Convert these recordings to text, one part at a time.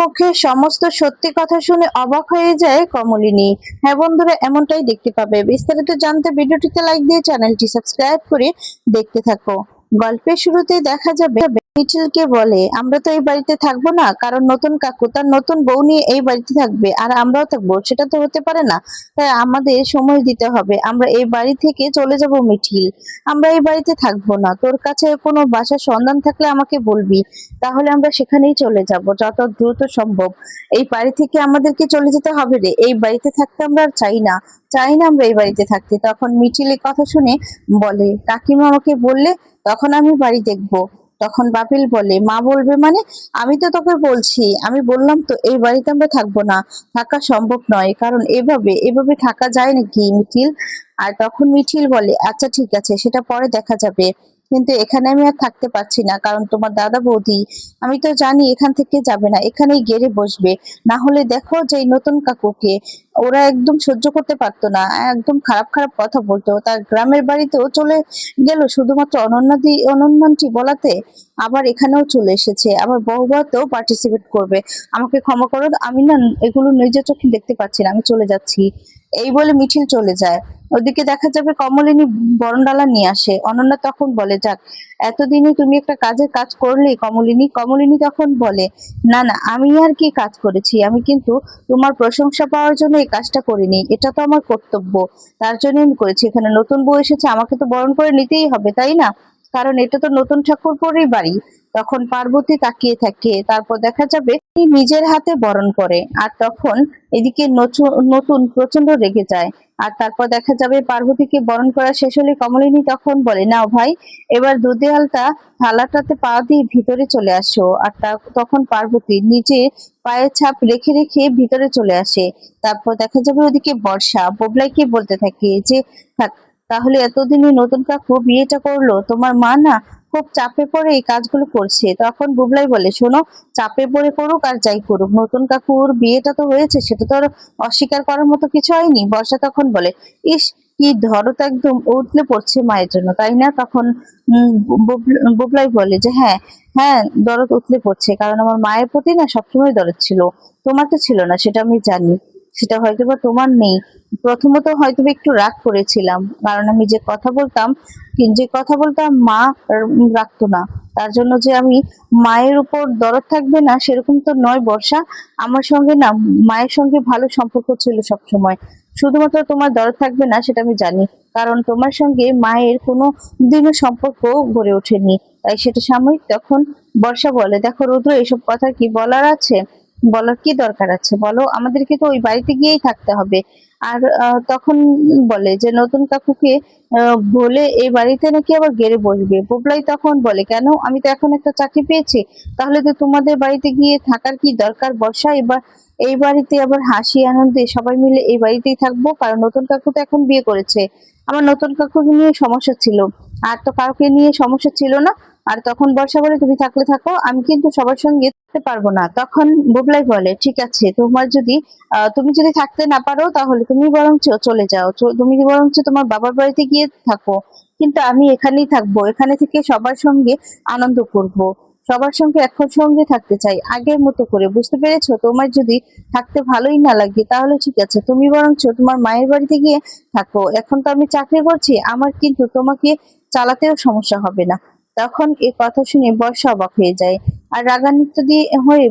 মুখে সমস্ত সত্যি কথা শুনে অবাক হয়ে যায় কমলিনী। হ্যাঁ বন্ধুরা, এমনটাই দেখতে পাবে। বিস্তারিত জানতে ভিডিওটিতে লাইক দিয়ে চ্যানেলটি সাবস্ক্রাইব করে দেখতে থাকো। গল্পের শুরুতে দেখা যাবে মিঠিলকে বলে, আমরা তো এই বাড়িতে থাকব না, কারণ নতুন কাকু তার নতুন বউ নিয়ে এই বাড়িতে থাকবে, আর আমরাও থাকব, সেটা তো হতে পারে না। তাই আমাদের সময় দিতে হবে, আমরা এই বাড়ি থেকে চলে যাব মিঠিল। আমরা এই বাড়িতে থাকব না, তোর কাছে কোনো বাসার সন্ধান থাকলে আমাকে বলবি, তাহলে আমরা সেখানেই চলে যাব, যত দ্রুত সম্ভব। এই বাড়ি থেকে আমাদেরকে চলে যেতে হবে রে, এই বাড়িতে থাকতে আমরা আর চাই না চাই না আমরা এই বাড়িতে থাকতে। তখন মিছিল কথা শুনে বলে, কাকিমা আমাকে বললে, তখন আমি বাড়ি দেখব। তখন বাপিল বলে, মা বলবে মানে? আমি তো তোকে বলছি। আমি বললাম তো, এই বাড়িতে আমরা থাকব না। থাকা সম্ভব নয়। কারণ এভাবে এভাবে থাকা যায় নাকি মিঠিল? আর তখন মিঠিল বলে আচ্ছা ঠিক আছে। সেটা পরে দেখা যাবে। কিন্তু এখানে আমি আর থাকতে পারছি না, কারণ তোমার দাদা বৌদি, আমি তো জানি এখান থেকে যাবে না, এখানেই গেড়ে বসবে। না হলে দেখো যে নতুন কাকুকে ওরা একদম সহ্য করতে পারতো না, একদম খারাপ খারাপ কথা বলতো। তার গ্রামের বাড়িতেও চলে গেল শুধুমাত্র অনন্যাদি অনন্যানটি বলাতে, আবার এখানেও চলে এসেছে। আবার বহুবারতেও পার্টিসিপেট করবে। আমাকে ক্ষমা করো, আমি না এগুলো নিজের চোখে দেখতে পাচ্ছি না, আমি চলে যাচ্ছি। এই বলে মিছিল চলে যায়। ওদিকে দেখা যাবে কমলিনী বরণডালা নিয়ে আসে। অনন্যা তখন বলে, যাক, এতদিনে তুমি একটা কাজের কাজ করলে কমলিনী কমলিনী তখন বলে, না না, আমি আর কি কাজ করেছি? আমি কিন্তু তোমার প্রশংসা পাওয়ার জন্য এই কাজটা করিনি। এটা তো আমার কর্তব্য। তার জন্য আমি করেছি। এখানে নতুন বউ এসেছে, আমাকে তো বরণ করে নিতেই হবে, তাই না? কারণ এটা তো নতুন ঠাকুর পরেই বাড়ি। তখন পার্বতী তাকিয়ে থাকে। তারপর দেখা যাবে নিজের হাতে বরণ করে, আর তখন এদিকে নতুন প্রচণ্ড রেগে যায়। আর তারপর দেখা যাবে পার্বতীকে বরণ করা শেষ হলে কমলিনী তখন বলে, নাও ভাই, এবার দুদেয়ালটা থালাটাতে পা দিয়ে ভিতরে চলে আসো। আর তখন পার্বতী নিজে পায়ের ছাপ রেখে রেখে ভিতরে চলে আসে। তারপর দেখা যাবে ওদিকে বর্ষা ববলাইকে বলতে থাকে যে তাহলে এতদিনে নতুন কাকু বিয়েটা করল, তোমার মা না খুব চাপে পড়ে এই কাজগুলো করছে। তখন বুবলাই বলে, শোনো, চাপে পড়ে করুক আর যাই করুক। নতুন কাকুর বিয়েটা তো হয়েছে, সেটা তো অস্বীকার করার মতো কিছু হয়নি? বর্ষা তখন বলে, ইস, কি ধরো তো একদম উঠলে পড়ছে মায়ের জন্য, তাই না? তখন বুবলাই বলে যে হ্যাঁ হ্যাঁ দরদ উঠলে পড়ছে, কারণ আমার মায়ের প্রতি না সবসময় দরদ ছিল। তোমার তো ছিল না, সেটা আমি জানি। সেটা হয়তো বা তোমার নেই। প্রথমত হয়তো একটু রাগ করেছিলাম, কারণ আমি যে কথা বলতাম, যে কথা বলতাম মা রাখতো না। তার জন্য যে আমি মায়ের উপর দরদ থাকবে না, সেরকম তো নয় বর্ষা। আমার সঙ্গে না, মায়ের সঙ্গে ভালো সম্পর্ক ছিল সব সময় শুধুমাত্র তোমার দরদ থাকবে না, সেটা আমি জানি। কারণ তোমার সঙ্গে মায়ের কোনো দিনও সম্পর্ক গড়ে ওঠেনি। তাই সেটা সাময়িক তখন বর্ষা বলে, দেখো রুদ্র, এসব কথা কি বলার আছে? বলার কি দরকার আছে? বলো, আমাদেরকে তো ওই বাড়িতে গিয়েই থাকতে হবে। আর তখন বলে যে, নতুন কাকুকে বলে এই বাড়িতে নাকি আবার গেড়ে বসবে। বুবলাই তখন বলে, কেন? আমি তো এখন একটা চাকরি পেয়েছি। তাহলে তো তোমাদের বাড়িতে গিয়ে থাকার কি দরকার? বর্ষা এবার, এই বাড়িতে আবার হাসি, আনন্দে সবাই মিলে এই বাড়িতেই থাকব। কারণ নতুন কাকু তো এখন বিয়ে করেছে। আমার নতুন কাকুকে নিয়ে সমস্যা ছিল। আর তো কাউকে নিয়ে সমস্যা ছিল না। আর তখন বর্ষা বলে তুমি থাকলে থাকো, আমি কিন্তু সবার সঙ্গে থাকতে পারব না। তখন বুবলাই বলে, ঠিক আছে, তোমার যদি তুমি যদি থাকতে না পারো, তাহলে তুমি বরঞ্চ চলে যাও। তুমি বরঞ্চ তোমার বাবার বাড়িতে গিয়ে থাকো। কিন্তু আমি এখানেই থাকব, এখানে থেকে সবার সঙ্গে আনন্দ করব। সবার সঙ্গে এখন সঙ্গে থাকতে চাই, আগের মতো করে। বুঝতে পেরেছ? তোমার যদি থাকতে ভালোই না লাগে, তাহলে ঠিক আছে। তুমি বরঞ্চ তোমার মায়ের বাড়িতে গিয়ে থাকো। এখন তো আমি চাকরি করছি, আমার কিন্তু তোমাকে চালাতেও সমস্যা হবে না। তখন এ কথা শুনে বর্ষা অবাক হয়ে যায়। আর রাগান্বিত দিয়ে হয়ে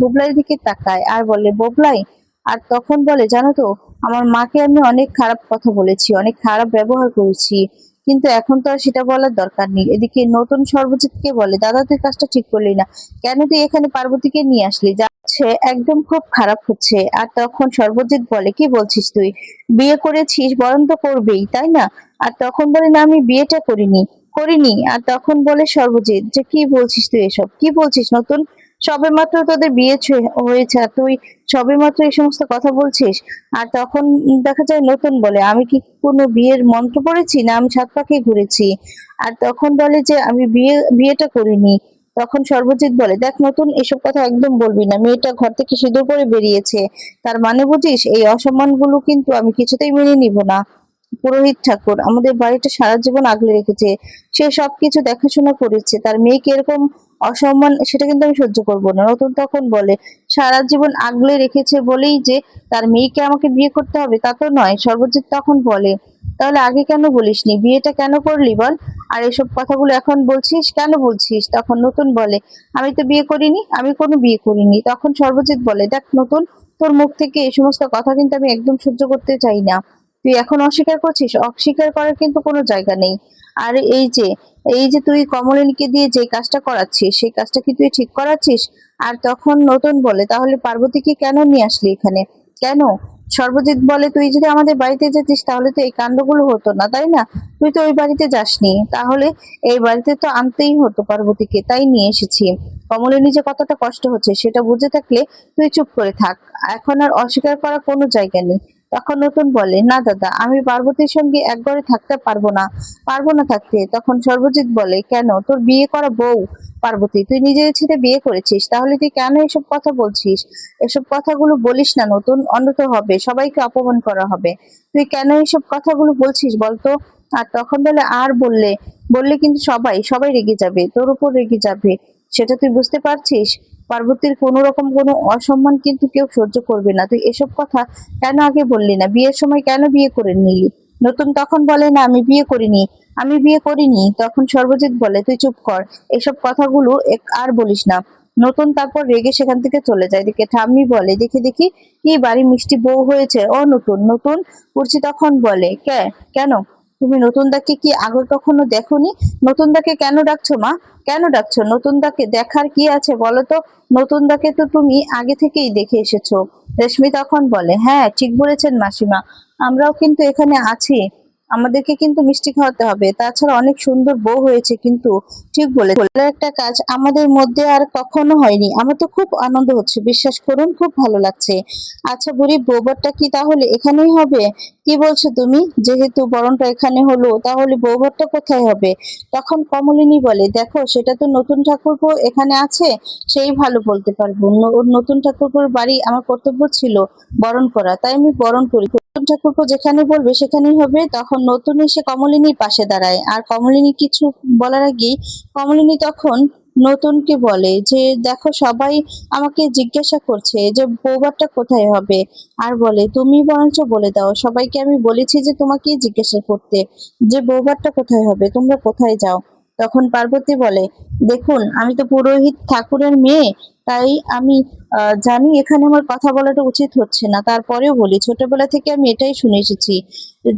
বুবলাইয়ের দিকে তাকায় আর বলে, বুবলাই! আর তখন বলে, জানো তো, আমার মাকে আমি অনেক খারাপ কথা বলেছি, অনেক খারাপ ব্যবহার করেছি। কিন্তু এখন তো আর সেটা বলার দরকার নেই। এদিকে নতুন সর্বজিৎকে বলে, দাদা, তুই কাজটা ঠিক করলি না। কেন তুই এখানে পার্বতীকে নিয়ে আসলি? যাচ্ছে একদম খুব খারাপ হচ্ছে। আর তখন সর্বজিৎ বলে, কি বলছিস তুই? বিয়ে করেছিস বরং তো করবেই, তাই না? আর তখন বলে, না, আমি বিয়েটা করিনি। করিনি। আর তখন বলে সর্বজিৎ, যে কি বলছিস তুই এসব? কি বলছিস নতুন? সবে মাত্র তোদের বিয়ে হয়েছে আর তুই সবে মাত্র এই সমস্ত কথা বলছিস? আর তখন দেখা যায় নতুন বলে, আমি কি কোনো বিয়ের মন্ত্র পড়েছি না আমি সাত পাকে ঘুরেছি? আর তখন বলে যে আমি বিয়ে, বিয়েটা করিনি। তখন সর্বজিৎ বলে, দেখ নতুন এসব কথা একদম বলবি না। মেয়েটা ঘর থেকে সিঁদুর পরে বেরিয়েছে। তার মানে বুঝিস, এই অসম্মানগুলো কিন্তু আমি কিছুতেই মেনে নিব না। পুরোহিত ঠাকুর, আমাদের বাড়িটা সারা জীবন আগলে রেখেছে। সে সবকিছু দেখাশোনা করেছে। তার মেয়েকে এরকম অসম্মান, সেটা কিন্তু আমি সহ্য করব না। নতুন তখন বলে, সারা জীবন আগলে রেখেছে বলেই যে তার মেয়েকে আমাকে বিয়ে করতে হবে, তা তো নয়। সর্বজিৎ তখন বলে, তাহলে আগে কেন বলিসনি? বিয়েটা কেন করলি বল? আর এসব কথাগুলো এখন বলছিস? কেন বলছিস? তখন নতুন বলে, আমি তো বিয়ে করিনি, আমি কোনো বিয়ে করিনি। তখন সর্বজিৎ বলে, দেখ নতুন, তোর মুখ থেকে এই সমস্ত কথা কিন্তু আমি একদম সহ্য করতে চাই না। তুই এখন অস্বীকার করছিস? অস্বীকার করার কিন্তু কোনো জায়গা নেই। আর এই যে এই যে তুই কমলিনীকে দিয়ে যে কাজটা করাচ্ছিস, সেই কাজটা কি তুই ঠিক করাচ্ছিস? আর তখন নতুন বলে, তাহলে পার্বতীকে কেন নিয়ে আসলি এখানে? কেন? সর্বজিৎ বলে, তুই যদি আমাদের বাড়িতে যেতিস, তাহলে তো এই কাণ্ডগুলো হতো না, তাই না? তুই তো ওই বাড়িতে যাসনি। তাহলে এই বাড়িতে তো আনতেই হতো পার্বতীকে, তাই নিয়ে এসেছি। কমলিনী যে কতটা কষ্ট হচ্ছে, সেটা বুঝে থাকলে তুই চুপ করে থাক। এখন আর অস্বীকার করার কোনো জায়গা নেই। তখন নতুন বলে, না দাদা, আমি পার্বতীর সঙ্গে এক ঘরে থাকতে পারব না পারব না থাকতে। তখন সর্বজিৎ বলে, কেন? তোর বিয়ে করা বউ, পার্বতী, তুই নিজের ছেড়ে বিয়ে করেছিস, তাহলে তুই কেন এসব কথা বলছিস? এসব কথাগুলো বলিস না, নতুন অন্যত হবে, সবাইকে অপমান করা হবে। তুই কেন এইসব কথাগুলো বলছিস বলতো? আর তখন বলে, আর বললে বললে কিন্তু সবাই সবাই রেগে যাবে, তোর উপর রেগে যাবে। সেটা তুই বুঝতে পারছিস? পার্বতীর কোনো রকম কোনো অসম্মান কিন্তু কেউ সহ্য করবে না। তুই এসব কথা কেন আগে বললি না? বিয়ের সময় কেন বিয়ে করে নিলি? নতুন তখন বলে, না, আমি বিয়ে করিনি। আমি বিয়ে করিনি। তখন সর্বজিৎ বলে, তুই চুপ কর, এসব কথাগুলো আর বলিস না। নতুন তারপর রেগে সেখান থেকে চলে যায়। এদিকে ঠাম্মি বলে, দেখি দেখি, কি বাড়ি মিষ্টি বউ হয়েছে? ও নতুন নতুন? কুর্চি তখন বলে, কে? কেন? তুমি নতুন দাকে কি আগে কখনো দেখোনি? নতুন দাকে কেন ডাকছো মা? কেন ডাকছো? নতুন দাকে দেখার কি আছে বলো তো? নতুন দাকে তো তুমি আগে থেকেই দেখে এসেছ। রেশমি তখন বলে হ্যাঁ ঠিক বলেছেন মাসিমা। আমরাও কিন্তু এখানে আছি। আমাদেরকে কিন্তু মিষ্টি খাওয়াতে হবে। তাছাড়া অনেক সুন্দর বউ হয়েছে কিন্তু, ঠিক বলে একটা কাজ আমাদের মধ্যে আর কখনো হয়নি। আমার তো খুব আনন্দ হচ্ছে, বিশ্বাস করুন, খুব ভালো লাগছে। আচ্ছা বুড়ি বৌবারটা কি তাহলে এখানেই হবে? কি বলছো তুমি? যেহেতু বরণটা এখানে হলো, তাহলে বৌভাতটা কোথায় হবে? তখন কমলিনী বলে, দেখো, সেটা তো নতুন ঠাকুরপো এখানে আছে, সেই ভালো বলতে পারব। নতুন ঠাকুরপোর বাড়ি আমার কর্তব্য ছিল বরণ করা, তাই আমি বরণ করি। ঠাকুরপো যেখানে বলবে সেখানেই হবে। তখন নতুন এসে কমলিনীর পাশে দাঁড়ায়। আর কমলিনী কিছু বলার আগেই কমলিনী তখন নতুনকে বলে যে, দেখো, সবাই আমাকে জিজ্ঞাসা করছে যে বৌভাতটা কোথায় হবে? আর বলে, তুমি বরঞ্চ বলে দাও। সবাইকে আমি বলেছি যে তোমাকে জিজ্ঞাসা করতে যে বৌভাতটা কোথায় হবে? তোমরা কোথায় যাও? তখন পার্বতী বলে, দেখুন, আমি তো পুরোহিত ঠাকুরের মেয়ে, তাই আমি জানি এখানে আমার কথা বলাটা উচিত হচ্ছে না। তারপরেও বলি, ছোটবেলা থেকে আমি এটাই শুনে এসেছি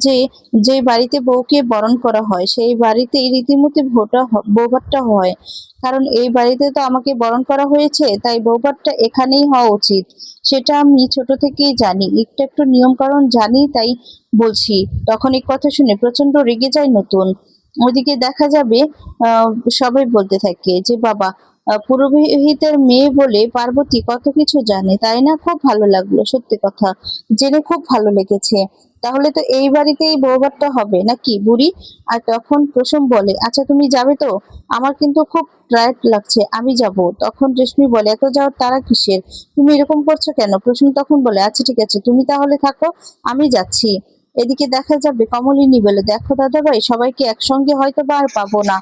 যে যে বাড়িতে বউকে বরণ করা হয়, সেই বাড়িতেই রীতিমতো ভোটা বৌভাতটা হয়। কারণ এই বাড়িতে তো আমাকে বরণ করা হয়েছে, তাই বৌভাতটা এখানেই হওয়া উচিত। সেটা আমি ছোট থেকেই জানি। একটু একটু নিয়ম কারণ জানি, তাই বলছি। তখন এই কথা শুনে প্রচণ্ড রেগে যায় নতুন। ওইদিকে দেখা যাবে সবাই বলতে থাকে যে, বাবা পুরোহিতের মেয়ে বলে পার্বতী কত কিছু জানে, তাই না? খুব ভালো লাগল, সত্যি কথা। জেনে খুব ভালো লেগেছে। তাহলে তো এই বাড়িতেই বৌভাতটা হবে, নাকি বুড়ি? আর তখন প্রসম বলে আচ্ছা তুমি যাবে তো? আমার কিন্তু খুব টায়ার্ড লাগছে, আমি যাব। তখন রেশমি বলে, এত যাওয়ার তারা কিসের? তুমি এরকম করছ কেন? প্রসম তখন বলে আচ্ছা ঠিক আছে, তুমি তাহলে থাকো, আমি যাচ্ছি। এদিকে দেখা যাবে, কমলিনী বলে, দেখো দাদা ভাই সবাইকে একসঙ্গে হয়তো বা আর পাবো না।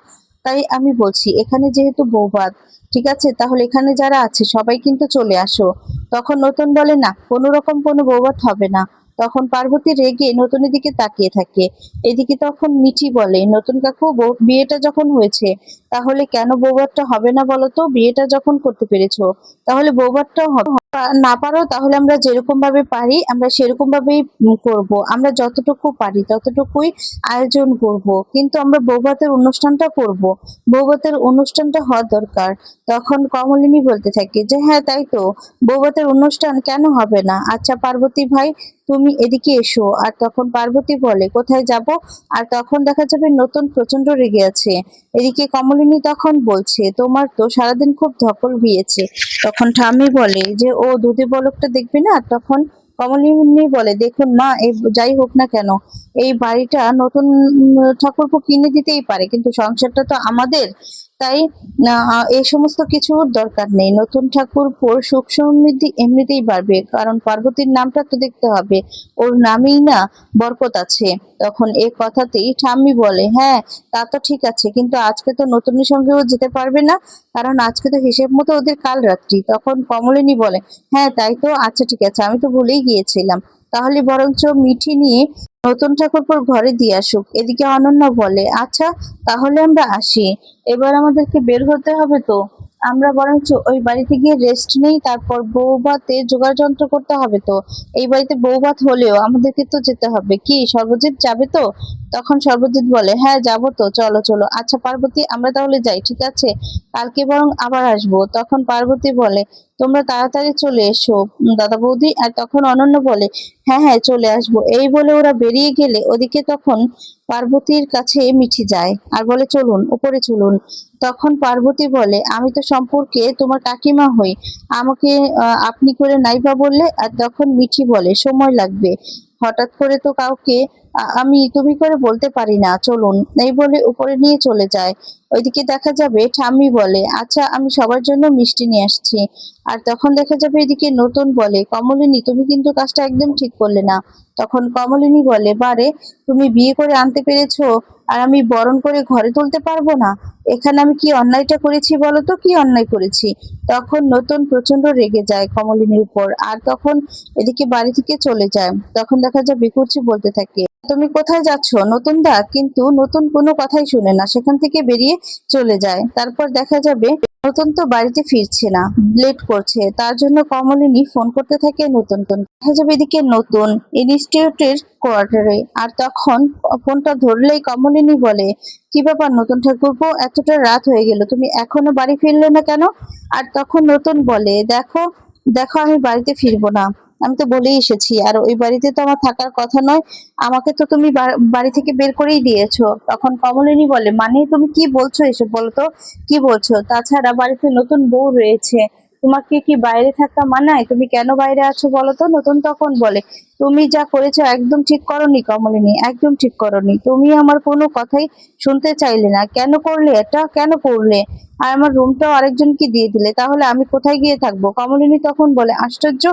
তাই আমি বলছি, এখানে যেহেতু বৌভাত ঠিক আছে? তাহলে এখানে যারা আছে, সবাই কিন্তু চলে আসো। তখন নতুন বলে, না, কোনো রকম কোনো বৌভাত হবে না। তখন পার্বতী রেগে নতুনের দিকে তাকিয়ে থাকে। এদিকে তখন মিঠি বলে, নতুন কাকু বিয়েটা যখন হয়েছে, তাহলে কেন বৌভাতটা হবে না বলো তো? বিয়েটা যখন করতে পেরেছ, তাহলে বৌভাতটা হবে না পারো, তাহলে আমরা যেরকম ভাবে পারি, আমরা সেরকম ভাবেই করব। আমরা যতটুকু পারি, ততটুকুই আয়োজন করব। কিন্তু আমরা বৌভাতের অনুষ্ঠানটা করব। বৌভাতের অনুষ্ঠানটা হওয়া দরকার। তখন কমলিনী বলতে থাকে যে হ্যাঁ তাই তো। বৌভাতের অনুষ্ঠান কেন হবে না? আচ্ছা পার্বতী ভাই তুমি এদিকে এসো। আর তখন পার্বতী বলে, কোথায় যাব? আর তখন দেখা যাবে নতুন প্রচণ্ড রেগে আছে। এদিকে কমলিনী তখন বলছে, তোমার তো সারাদিন খুব ধকল গিয়েছে তখন ঠাম্মি বলে, যে ও দুধে বলকটা দেখবে না? তখন কমলিনী বলে, দেখুন মা, এই যাই হোক না কেন, এই বাড়িটা নতুন ঠাকুরপো কিনে দিতেই পারে, কিন্তু সংসারটা তো আমাদের। তাই এই সমস্ত কিছুর দরকার নেই। নতুন ঠাকুর, পর সুখ সমৃদ্ধি এমনিতেই বাড়বে, কারণ পার্বতীর নামটা তো দেখতে হবে। ওর নামেই না বরকত আছে। তখন এই কথাতেই ঠাম্মি বলে হ্যাঁ তা তো ঠিক আছে, কিন্তু আজকে তো নতুনের সঙ্গেও যেতে পারবে না, কারণ আজকে তো হিসেব মতো ওদের কাল রাত্রি তখন কমলিনী বলে হ্যাঁ তাই তো আচ্ছা ঠিক আছে, আমি তো ভুলেই গিয়েছিলাম। তাহলে বরঞ্চ মিঠি নিয়ে নতুন ঠাকুরপুর ঘরে দিয়ে আসুক। এদিকে অনন্য বলে আচ্ছা তাহলে আমরা আসি। এবার আমাদেরকে বের হতে হবে তো? আমরা বরঞ্চ ওই বাড়িতে গিয়ে রেস্ট নেই, তারপর বৌভাতে জোগাড় যন্ত্র করতে হবে তো? এই বাড়িতে বৌভাত হলেও আমাদেরকে তো যেতে হবে। কি, সর্বজিৎ যাবে তো? তখন সর্বজিৎ বলে হ্যাঁ যাব তো, চলো চলো। আচ্ছা পার্বতী, আমরা তাহলে যাই, ঠিক আছে? কালকে বরং আবার আসব। তখন পার্বতী বলে, তোমরা তাড়াতাড়ি চলে এসো, দাদা বৌদি। আর তখন অনন্য বলে হ্যাঁ হ্যাঁ চলে আসব। এই বলে ওরা বেরিয়ে গেলে ওদিকে তখন পার্বতীর কাছে মিঠি যায় আর বলে, চলুন, উপরে চলুন। তখন পার্বতী বলে, আমি তো সম্পর্কে তোমার কাকিমা হই, আমাকে আপনি করে নাইবা বললে? আর তখন মিঠি বলে, সময় লাগবে। হঠাৎ করে তো কাউকে আমি তুমি করে বলতে পারি না, চলুন। এই বলে উপরে নিয়ে চলে যায়। ওইদিকে দেখা যাবে, ঠাম্মি বলে আচ্ছা আমি সবার জন্য মিষ্টি নিয়ে আসছি। আর তখন দেখা যাবে এদিকে নতুন বলে, কমলিনী, তুমি কিন্তু কাজটা একদম ঠিক করলে না। তখন কমলিনী বলে বারে তুমি বিয়ে করে আনতে পেরেছ আর আমি বরণ করে ঘরে তুলতে পারব না। এখানে আমি কি অন্যায়টা করেছি বলো তো? কি অন্যায় করেছি? তখন নতুন প্রচণ্ড রেগে যায় কমলিনীর উপর আর তখন এদিকে বাড়ি থেকে চলে যায়। তখন দেখা যায় বিকুরচি বলতে থাকে, তুমি কোথায় যাচ্ছ নতুন দা? কিন্তু নতুন কোনো কথাই শুনে না, সেখান থেকে বেরিয়ে চলে যায়। তারপর দেখা যাবে নতুন তো বাড়িতে ফিরছে না লেট করছে। তার জন্য কমলিনী ফোন করতে থাকে নতুন দেখা যাবে এদিকে নতুন ইনস্টিটিউটের কোয়ার্টারে আর তখন ফোনটা ধরলেই কমলিনী বলে, কি ব্যাপার নতুন ঠাকুরপো এতটা রাত হয়ে গেল, তুমি এখনও বাড়ি ফিরলে না কেন? আর তখন নতুন বলে, দেখো দেখো আমি বাড়িতে ফিরবো না। আমি তো বলেই এসেছি, আর ওই বাড়িতে তো আমার থাকার কথা নয়, আমাকে তো তুমি বাড়ি থেকে বের করেই দিয়েছ। তখন কমলিনী বলে মানে তুমি কি বলছো এসব বলো তো? কি বলছো? তাছাড়া বাড়িতে নতুন বউ রয়েছে। তোমাকে কি বাইরে থাকা মানায়? তুমি কেন বাইরে আছো বলো তো? নতুন তখন বলে, তুমি যা করেছ একদম ঠিক করনি কমলিনী, একদম ঠিক করনি। তুমি আমার কোনো কথাই শুনতে চাইলে না। কেন করলে এটা? কেন করলে? আর আমার রুমটাও আরেকজনকে দিয়ে দিলে। তাহলে আমি কোথায় গিয়ে থাকব? কমলিনী তখন বলে, আশ্চর্য!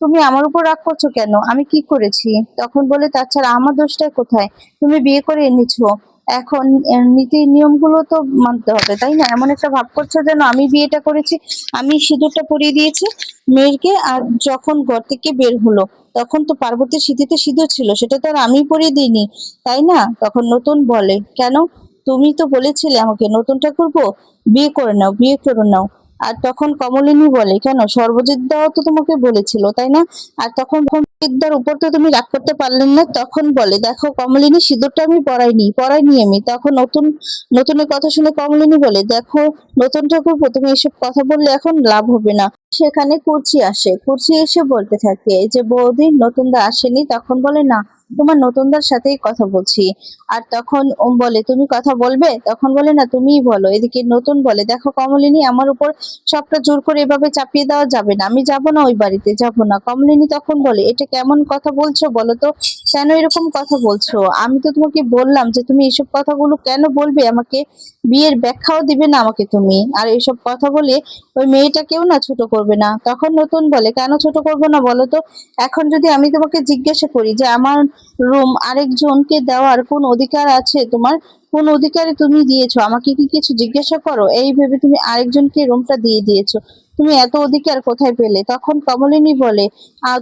তুমি আমার উপর রাগ করছ কেন? আমি কি করেছি? তখন বলে তাছাড়া আমার দোষটা কোথায়? তুমি বিয়ে করে এনেছো। এখন নীতি নিয়মগুলো তো মানতে হবে, তাই না? এমন একটা ভাব করছ যেন আমি বিয়েটা করেছি, আমি সিঁদুরটা পরিয়ে দিয়েছি মেয়েরকে আর যখন ঘর থেকে বের হলো, তখন তো পার্বতীর স্মৃতিতে সিঁদুর ছিল, সেটা তো আর আমি পরিয়ে দিইনি, তাই না? তখন নতুন বলে, কেন? তুমি তো বলেছিলে আমাকে নতুনটা করব বিয়ে করে নাও, বিয়ে করে নাও। আর তখন কমলিনী বলে, কেন? সর্বজিৎ দাও তো তোমাকে বলেছিল, তাই না? আর তখন বিদ্যার উপর তো তুমি রাগ করতে পারলেন না। তখন বলে, দেখো কমলিনী, সিঁদুরটা আমি পরাইনি পরাইনি আমি। তখন নতুন, নতুনের কথা শুনে কমলিনী বলে, দেখো নতুন ঠাকুর তুমি এসব কথা বললে এখন লাভ হবে না। সেখানে কুর্চি আসে। কুর্চি এসে বলতে থাকে যে বৌদি নতুনদা আসেনি? তখন বলে, না তোমার নতুনদার সাথেই কথা বলছি। আর তখন ও বলে, তুমি কথা বলবে? তখন বলে, না, তুমিই বলো। এদিকে নতুন বলে, দেখো কমলিনী, আমার উপর সবটা জোর করে এভাবে চাপিয়ে দেওয়া যাবে না। আমি যাব না ওই বাড়িতে, যাব না। কমলিনী তখন বলে, এটা কেমন কথা বলছো বলো তো? কেন এরকম কথা বলছো? আমি তো তোমাকে বললাম যে তুমি এসব কথাগুলো কেন বলবে? আমাকে বিয়ের ব্যাখ্যাও দিবে না আমাকে তুমি। আর এসব কথা বলে ওই মেয়েটাকেও না ছোট করবে না। তখন নতুন বলে, কেন ছোট করব না বলো তো? এখন যদি আমি তোমাকে জিজ্ঞাসা করি যে আমার রুম। আরেকজনকে দেওয়ার কোন অধিকার আছে তোমার? কোন অধিকারে তুমি দিয়েছ? আমাকে কি কিছু জিজ্ঞাসা করো? এই ভেবে তুমি আরেকজনকে রুমটা দিয়ে দিয়েছ। তুমি এত অধিকার কোথায় পেলে? তখন কমলিনী বলে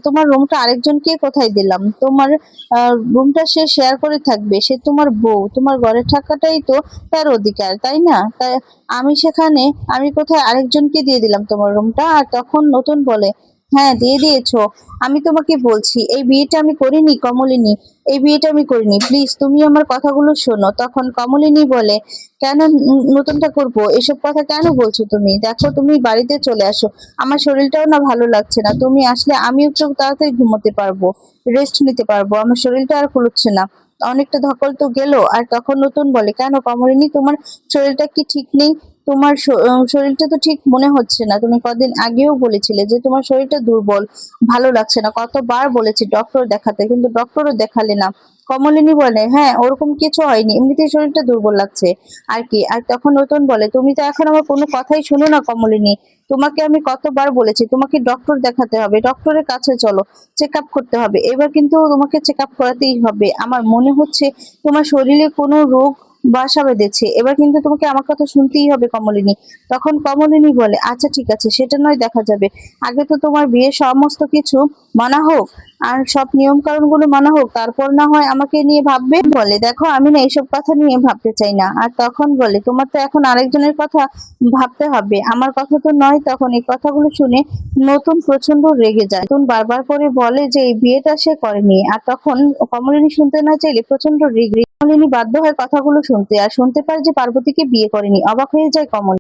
তোমার রুমটা আরেকজনকে কোথায় দিলাম? তোমার রুমটা সে শেয়ার করে থাকবে। সে তোমার বউ। তোমার ঘরে থাকাটাই তো তার অধিকার, তাই না? তাই আমি সেখানে, আমি কোথায় আরেকজনকে দিয়ে দিলাম তোমার রুমটা? আর তখন নতুন বলে হ্যাঁ দিয়ে দিয়েছ। আমি তোমাকে বলছি, এই বিয়েটা আমি করিনি, কমলিনী। এই বিয়েটা আমি করিনি। প্লিজ তুমি আমার কথাগুলো শোনো। তখন কমলিনী বলে, কেন নতুনটা করব? এসব কথা কেন বলছো তুমি? দেখো, তুমি বাড়িতে চলে আসো। আমার শরীরটাও না ভালো লাগছে না। তুমি আসলে আমি একটু তাড়াতাড়ি ঘুমোতে পারব রেস্ট নিতে পারব। আমার শরীরটা আর কুলুচ্ছে না। অনেকটা ধকল তো গেল। আর তখন নতুন বলে, কেন কমলিনী? তোমার শরীরটা কি ঠিক নেই? তোমার শরীরটা তো ঠিক মনে হচ্ছে না। তুমি কদিন আগেও বলেছিলে যে তোমার শরীরটা দুর্বল, ভালো লাগছে না। কতবার বলেছি ডক্টর দেখাতে, কিন্তু ডক্টরও দেখালে না। কমলিনী বলে হ্যাঁ ওরকম কিছু হয়নি। এমনিতেই শরীরটা দুর্বল লাগছে। আর কি? আর তখন নতুন বলে, তুমি তো এখন আমার কোনো কথাই শুনো না কমলিনী। তোমাকে আমি কতবার বলেছি, তোমাকে ডক্টর দেখাতে হবে। ডক্টরের কাছে চলো চেক আপ করতে হবে। এবার কিন্তু তোমাকে চেক আপ করাতেই হবে। আমার মনে হচ্ছে তোমার শরীরে কোনো রোগ বাসা বেঁধেছে। এবার কিন্তু তোমাকে আমার কথা শুনতেই হবে কমলিনী। তখন কমলিনী বলে আচ্ছা ঠিক আছে, সেটা নয়, দেখা যাবে। আগে তো তোমার বিয়ে সমস্ত কিছু মানা হোক, আর সব নিয়ম কানুনগুলো মানা হোক, তারপর না হয় আমাকে নিয়ে ভাববে? বলে, দেখো, আমি না এইসব কথা নিয়ে ভাবতে চাই না। আর তখন বলে, তোমার তো এখন আরেকজনের কথা ভাবতে হবে। আমার কথা তো নয়। তখন এই কথাগুলো শুনে নতুন প্রচণ্ড রেগে যায়। নতুন বারবার করে বলে যে, এই বিয়েটা সে করেনি। আর তখন কমলিনী শুনতে না চাইলে প্রচণ্ড রেগে কমলিনী বাধ্য হয় কথাগুলো শুনতে আর শুনতে পারে যে পার্বতীকে বিয়ে করেনি। অবাক হয়ে যায় কমল।